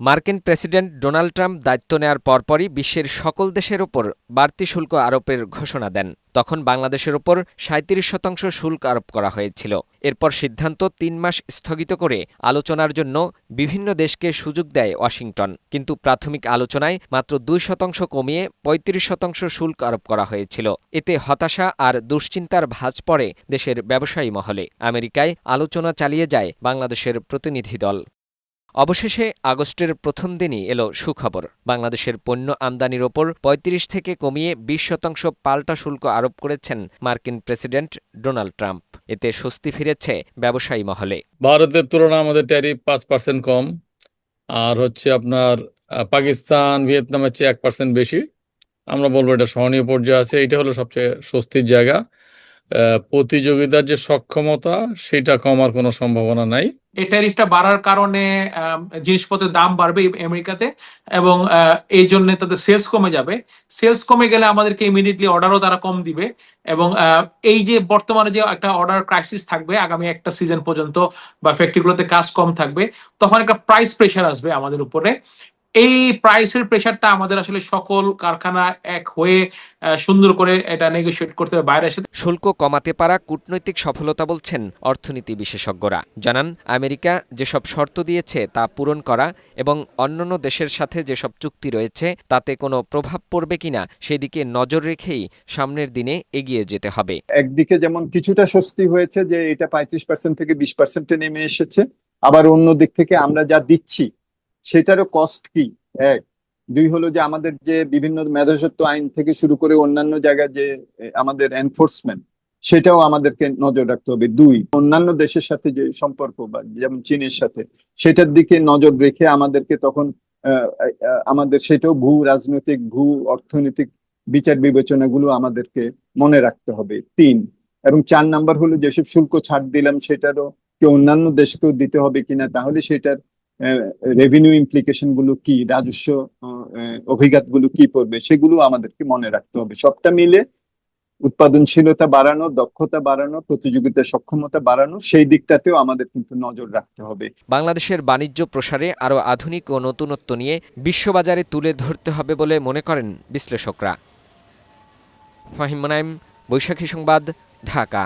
মার্কিন president Donald Trump দায়িত্ব নেয়ার পরপরই বিশ্বের সকল দেশের ওপর বাড়তি শুল্ক আরোপের ঘোষণা দেন। তখন বাংলাদেশের ওপর সাঁত্রিশ শতাংশ শুল্ক আরোপ করা হয়েছিল। এরপর সিদ্ধান্ত তিন মাস স্থগিত করে আলোচনার জন্য বিভিন্ন দেশকে সুযোগ দেয় ওয়াশিংটন। কিন্তু প্রাথমিক আলোচনায় মাত্র দুই শতাংশ কমিয়ে পঁয়ত্রিশ শতাংশ শুল্ক আরোপ করা হয়েছিল। এতে হতাশা আর দুশ্চিন্তার ভাঁজ পড়ে দেশের ব্যবসায়ী মহলে। আমেরিকায় আলোচনা চালিয়ে যায় বাংলাদেশের প্রতিনিধি দল। অবশেষে আগস্টের প্রথম দিনই এলো সুখবর। বাংলাদেশের পণ্য আমদানির ওপর ৩৫ থেকে কমিয়ে বিশ শতাংশ পাল্টা শুল্ক আরোপ করেছেন মার্কিন প্রেসিডেন্ট ডোনাল্ড ট্রাম্প। এতে স্বস্তি ফিরেছে ব্যবসায়ী মহলে। ভারতের তুলনায় আমাদের ট্যারিফ পাঁচ পার্সেন্ট কম, আর হচ্ছে আপনার পাকিস্তান, ভিয়েতনামের চেয়ে এক পার্সেন্ট বেশি। আমরা বলব এটা সহনীয় পর্যায়ে আছে, এটা হলো সবচেয়ে স্বস্তির জায়গা। প্রতিযোগিতার যে সক্ষমতা, সেটা কমার কোনো সম্ভাবনা নাই। এই ট্যারিফটা বাড়ার কারণে জিনিসপত্রের দাম বাড়বে আমেরিকাতে এবং এই জন্য তাদের সেলস কমে যাবে। সেলস কমে গেলে আমাদেরকে ইমিডিয়েটলি অর্ডারও তারা কম দিবে এবং এই যে বর্তমানে যে একটা অর্ডার ক্রাইসিস থাকবে, আগামী একটা সিজন পর্যন্ত বা ফ্যাক্টরিগুলোতে কাজ কম থাকবে, তখন একটা প্রাইস প্রেশার আসবে আমাদের উপরে। এই প্রাইসের প্রেশারটা আমাদের আসলে সকল কারখানা এক হয়ে সুন্দর করে এটা নেগোশিয়েট করতে হবে। বাইরে এসে শুল্ক কমাতে পারা কূটনৈতিক সফলতা বলছেন অর্থনীতি বিশেষজ্ঞরা। জানান আমেরিকা যেসব শর্ত দিয়েছে তা পূরণ করা এবং অন্যান্য দেশের সাথে যেসব চুক্তি রয়েছে তাতে কোনো প্রভাব পড়বে কিনা সেদিকে নজর রেখেই সামনের দিনে এগিয়ে যেতে হবে। একদিকে যেমন কিছুটা স্বস্তি হয়েছে যে এটা পঁয়ত্রিশ পার্সেন্ট থেকে বিশ পার্সেন্টে নেমে এসেছে আবার অন্য দিক থেকে আমরা যা দিচ্ছি সেটারও কস্ট কি? এক। দুই হলো যে আমাদের যে বিভিন্ন মেধাসত্ব আইন থেকে শুরু করে অন্যান্য জায়গায় যে আমাদের এনফোর্সমেন্ট সেটাও আমাদেরকে নজর রাখতে হবে। দুই, অন্যান্য দেশের সাথে যে সম্পর্ক বা যেমন চীনের সাথে, সেটার দিকে নজর রেখে আমাদেরকে তখন আমাদের সেটাও ভূ রাজনৈতিক, ভূ অর্থনৈতিক বিচার বিবেচনাগুলো আমাদেরকে মনে রাখতে হবে। তিন, এবং চার নাম্বার হলো যেসব শুল্ক ছাড় দিলাম সেটারও কি অন্যান্য দেশকেও দিতে হবে কিনা, তাহলে সেটার রেভিনিউ ইমপ্লিকেশনগুলো কি, রাজস্ব অভিঘাতগুলো কি পড়বে, সেগুলো আমাদেরকে মনে রাখতে হবে। সবটা মিলে উৎপাদনশীলতা বাড়ানো, দক্ষতা বাড়ানো, প্রতিযোগিতা সক্ষমতা বাড়ানো, সেই দিকটাতেও আমাদের কিন্তু নজর রাখতে হবে। বাংলাদেশের বাণিজ্য প্রসারে আরও আধুনিক ও নতুনত্ব নিয়ে বিশ্ববাজারে তুলে ধরতে হবে বলে মনে করেন বিশ্লেষকরা। ফাহিম বৈশাখী সংবাদ, ঢাকা।